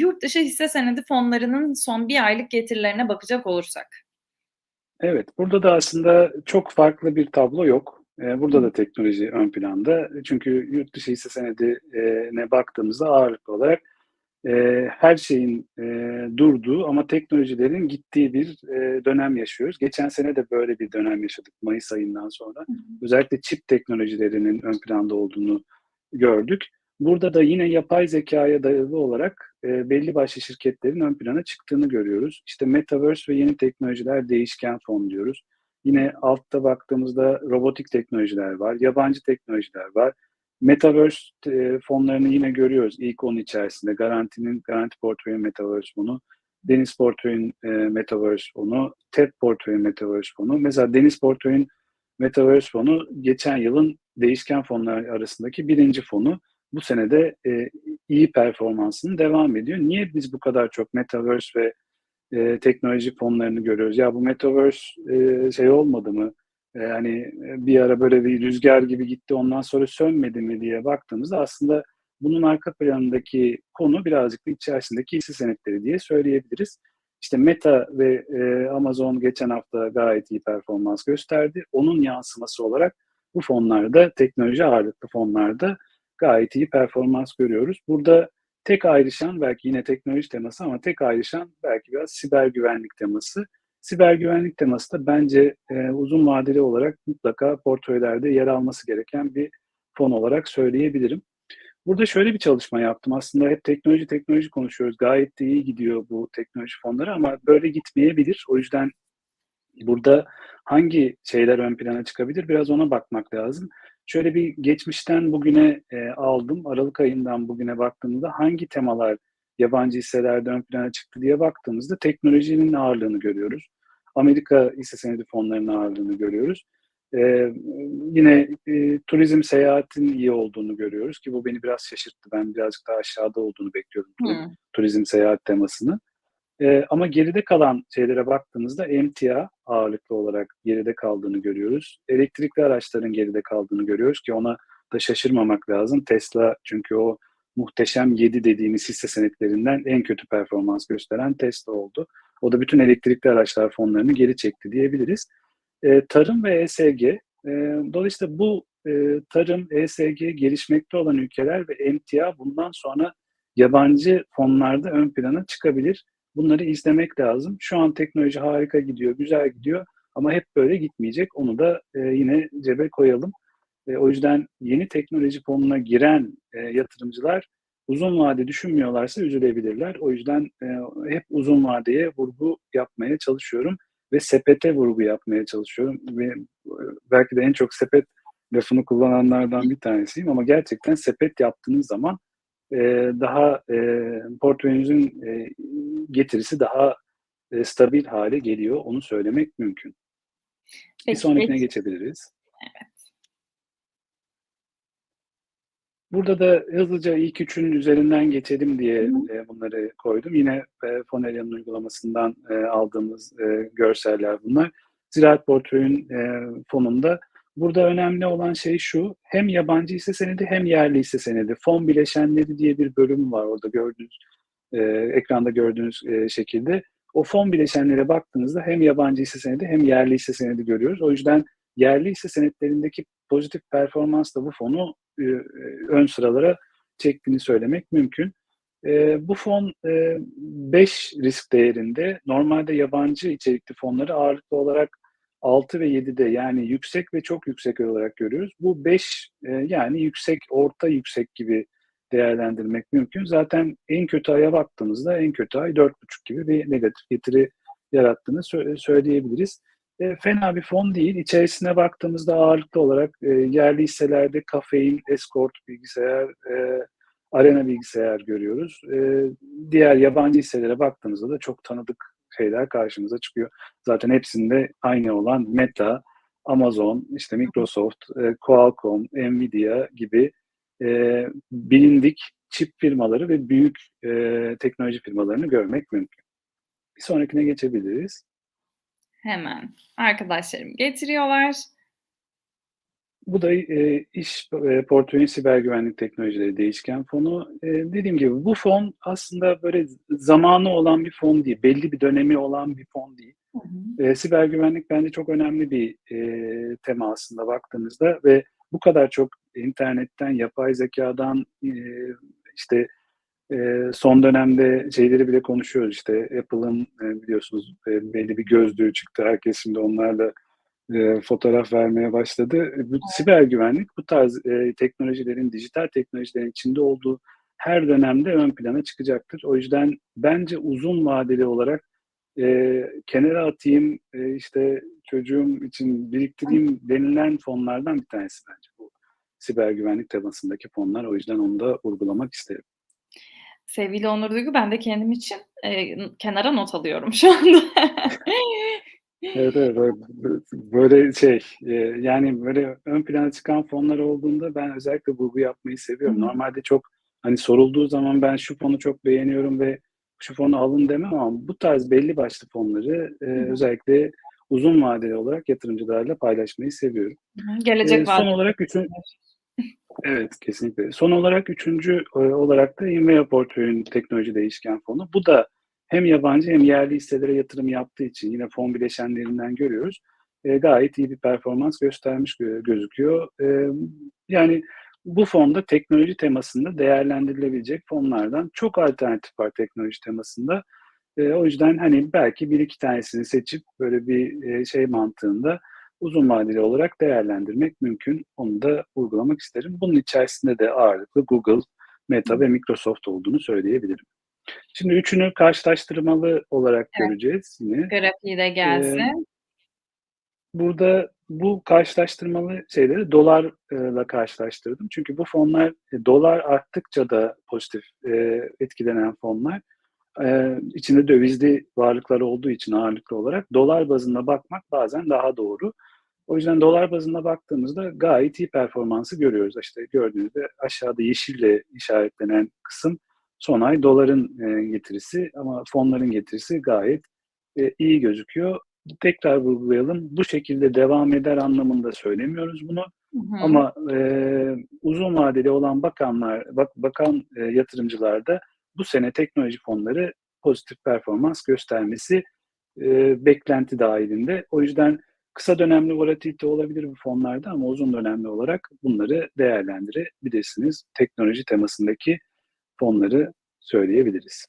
yurt dışı hisse senedi fonlarının son bir aylık getirilerine bakacak olursak. Evet, burada da aslında çok farklı bir tablo yok. Eee, burada da teknoloji ön planda. Çünkü yurt dışı hisse senedine baktığımızda ağırlıklı olarak eee, her şeyin eee, durduğu ama teknolojilerin gittiği bir eee, dönem yaşıyoruz. Geçen sene de böyle bir dönem yaşadık Mayıs ayından sonra. Özellikle çip teknolojilerinin ön planda olduğunu gördük. Burada da yine yapay zekâya dayalı olarak eee, belli başlı şirketlerin ön plana çıktığını görüyoruz. İşte Metaverse ve yeni teknolojiler değişken fon diyoruz. Yine altta baktığımızda robotik teknolojiler var, yabancı teknolojiler var. Metaverse eee, fonlarını yine görüyoruz ilk 10 içerisinde. Garanti'nin Garanti Portföy'ün Metaverse fonu, Deniz Portföy'ün eee, Metaverse fonu, TED Portföy'ün Metaverse fonu. Mesela Deniz Portföy'ün Metaverse fonu geçen yılın değişken fonlar arasındaki birinci fonu. Bu sene de eee, iyi performansının devam ediyor. Niye biz bu kadar çok Metaverse ve eee, teknoloji fonlarını görüyoruz? Ya bu Metaverse eee, şey olmadı mı? Eee, hani bir ara böyle bir rüzgar gibi gitti ondan sonra sönmedi mi diye baktığımızda aslında bunun arka planındaki konu birazcık da içerisindeki hisse senetleri diye söyleyebiliriz. İşte Meta ve eee, Amazon geçen hafta gayet iyi performans gösterdi. Onun yansıması olarak bu fonlarda, teknoloji ağırlıklı fonlarda gayet iyi performans görüyoruz. Burada tek ayrışan belki yine teknoloji teması ama tek ayrışan belki biraz siber güvenlik teması. Siber güvenlik teması da bence eee, uzun vadeli olarak mutlaka portföylerde yer alması gereken bir fon olarak söyleyebilirim. Burada şöyle bir çalışma yaptım. Aslında hep teknoloji teknoloji konuşuyoruz. Gayet de iyi gidiyor bu teknoloji fonları ama böyle gitmeyebilir. O yüzden burada hangi şeyler ön plana çıkabilir biraz ona bakmak lazım. Şöyle bir geçmişten bugüne eee, aldım. Aralık ayından bugüne baktığımda hangi temalar yabancı hisselerde ön plana çıktı diye baktığımızda teknolojinin ağırlığını görüyoruz. Amerika hisse senedi fonlarının ağırlığını görüyoruz. Eee, yine eee, turizm seyahatin iyi olduğunu görüyoruz ki bu beni biraz şaşırttı. Ben birazcık daha aşağıda olduğunu bekliyordum Hı. turizm seyahat temasını. Eee, ama geride kalan şeylere baktığımızda emtia ağırlıklı olarak geride kaldığını görüyoruz. Elektrikli araçların geride kaldığını görüyoruz ki ona da şaşırmamak lazım. Tesla çünkü o muhteşem 7 dediğimiz hisse senetlerinden en kötü performans gösteren Tesla oldu. O da bütün elektrikli araçlar fonlarını geri çekti diyebiliriz. Eee, tarım ve ESG. Eee, dolayısıyla bu eee, tarım, ESG gelişmekte olan ülkeler ve emtia bundan sonra yabancı fonlarda ön plana çıkabilir. Bunları izlemek lazım. Şu an teknoloji harika gidiyor, güzel gidiyor ama hep böyle gitmeyecek. Onu da eee, yine cebe koyalım. Eee, o yüzden yeni teknoloji fonuna giren eee, yatırımcılar uzun vade düşünmüyorlarsa üzülebilirler. O yüzden eee, hep uzun vadeye vurgu yapmaya çalışıyorum ve sepete vurgu yapmaya çalışıyorum. Ve eee, belki de en çok sepet lafını kullananlardan bir tanesiyim ama gerçekten sepet yaptığınız zaman eee, daha eee, portföyünüzün eee, getirisi daha eee, stabil hale geliyor. Onu söylemek mümkün. Bir Peki, sonrakine geç geçebiliriz. Evet. Burada da hızlıca ilk üçünün üzerinden geçelim diye eee, bunları koydum. Yine eee, Fonelia'nın uygulamasından eee, aldığımız eee, görseller bunlar. Ziraat Portföy'ün eee, fonunda burada önemli olan şey şu, hem yabancı hisse senedi hem yerli hisse senedi. Fon bileşenleri diye bir bölüm var orada gördüğünüz, eee, ekranda gördüğünüz eee, şekilde. O fon bileşenlere baktığınızda hem yabancı hisse senedi hem yerli hisse senedi görüyoruz. O yüzden yerli hisse senetlerindeki pozitif performans da bu fonu eee, ön sıralara çektiğini söylemek mümkün. Eee, bu fon eee, 5 risk değerinde. Normalde yabancı içerikli fonları ağırlıklı olarak 6 ve 7'de yani yüksek ve çok yüksek olarak görüyoruz. Bu 5 eee, yani yüksek, orta yüksek gibi değerlendirmek mümkün. Zaten en kötü aya baktığımızda en kötü ay 4,5 gibi bir negatif getiri yarattığını sö- söyleyebiliriz. E, fena bir fon değil. İçerisine baktığımızda ağırlıklı olarak e, yerli hisselerde kafein, Escort bilgisayar, e, Arena bilgisayar görüyoruz. E, diğer yabancı hisselere baktığımızda da çok tanıdık şeyler karşımıza çıkıyor. Zaten hepsinde aynı olan Meta, Amazon, işte Microsoft, e, Qualcomm, Nvidia gibi e, bilindik çip firmaları ve büyük e, teknoloji firmalarını görmek mümkün. Bir sonrakine geçebiliriz. Hemen arkadaşlarım getiriyorlar. Bu da e, iş e, portföyün siber güvenlik teknolojileri değişken fonu. E, dediğim gibi bu fon aslında böyle zamanı olan bir fon değil, belli bir dönemi olan bir fon değil. Hı hı. E, siber güvenlik bence çok önemli bir e, tema aslında baktığınızda ve bu kadar çok internetten, yapay zekadan e, işte e, son dönemde şeyleri bile konuşuyoruz işte Apple'ın e, biliyorsunuz e, belli bir gözlüğü çıktı. Herkes şimdi onlarla e, fotoğraf vermeye başladı. Bu siber güvenlik bu tarz e, teknolojilerin, dijital teknolojilerin içinde olduğu her dönemde ön plana çıkacaktır. O yüzden bence uzun vadeli olarak e, kenara atayım, e, işte çocuğum için biriktireyim denilen fonlardan bir tanesi bence bu siber güvenlik temasındaki fonlar. O yüzden onu da vurgulamak isterim. Sevgili Onur Duygu, ben de kendim için e, kenara not alıyorum şu anda. Evet, evet. Böyle, şey, e, yani böyle ön plana çıkan fonlar olduğunda ben özellikle vurgu yapmayı seviyorum. Hı. Normalde çok hani sorulduğu zaman ben şu fonu çok beğeniyorum ve şu fonu alın demem ama bu tarz belli başlı fonları e, Hı özellikle uzun vadeli olarak yatırımcılarla paylaşmayı seviyorum. Hı. Gelecek E, son vadeli. olarak üçün, evet kesinlikle. Son olarak üçüncü e, olarak da Invea portföyün teknoloji değişken fonu. Bu da hem yabancı hem yerli hisselere yatırım yaptığı için yine fon bileşenlerinden görüyoruz. E, gayet iyi bir performans göstermiş gö- gözüküyor. E, yani bu fonda teknoloji temasında değerlendirilebilecek fonlardan çok alternatif var teknoloji temasında. E, o yüzden hani belki bir iki tanesini seçip böyle bir e, şey mantığında uzun vadeli olarak değerlendirmek mümkün. Onu da vurgulamak isterim. Bunun içerisinde de ağırlıklı Google, Meta ve Microsoft olduğunu söyleyebilirim. Şimdi üçünü karşılaştırmalı olarak Evet. göreceğiz yine. Grafiği de Ee, gelsin. burada bu karşılaştırmalı şeyleri dolarla karşılaştırdım. Çünkü bu fonlar e, dolar arttıkça da pozitif e, etkilenen fonlar. E, içinde dövizli varlıklar olduğu için ağırlıklı olarak dolar bazında bakmak bazen daha doğru. O yüzden dolar bazında baktığımızda gayet iyi performansı görüyoruz. İşte gördüğünüzde aşağıda yeşille işaretlenen kısım son ay doların e, getirisi ama fonların getirisi gayet e, iyi gözüküyor. Tekrar vurgulayalım. Bu şekilde devam eder anlamında söylemiyoruz bunu. Hı hı. Ama e, uzun vadeli olan bakanlar, bak, bakan e, yatırımcılar da bu sene teknoloji fonları pozitif performans göstermesi e, beklenti dahilinde. O yüzden kısa dönemli volatilite olabilir bu fonlarda ama uzun dönemli olarak bunları değerlendirebilirsiniz. Teknoloji temasındaki fonları söyleyebiliriz.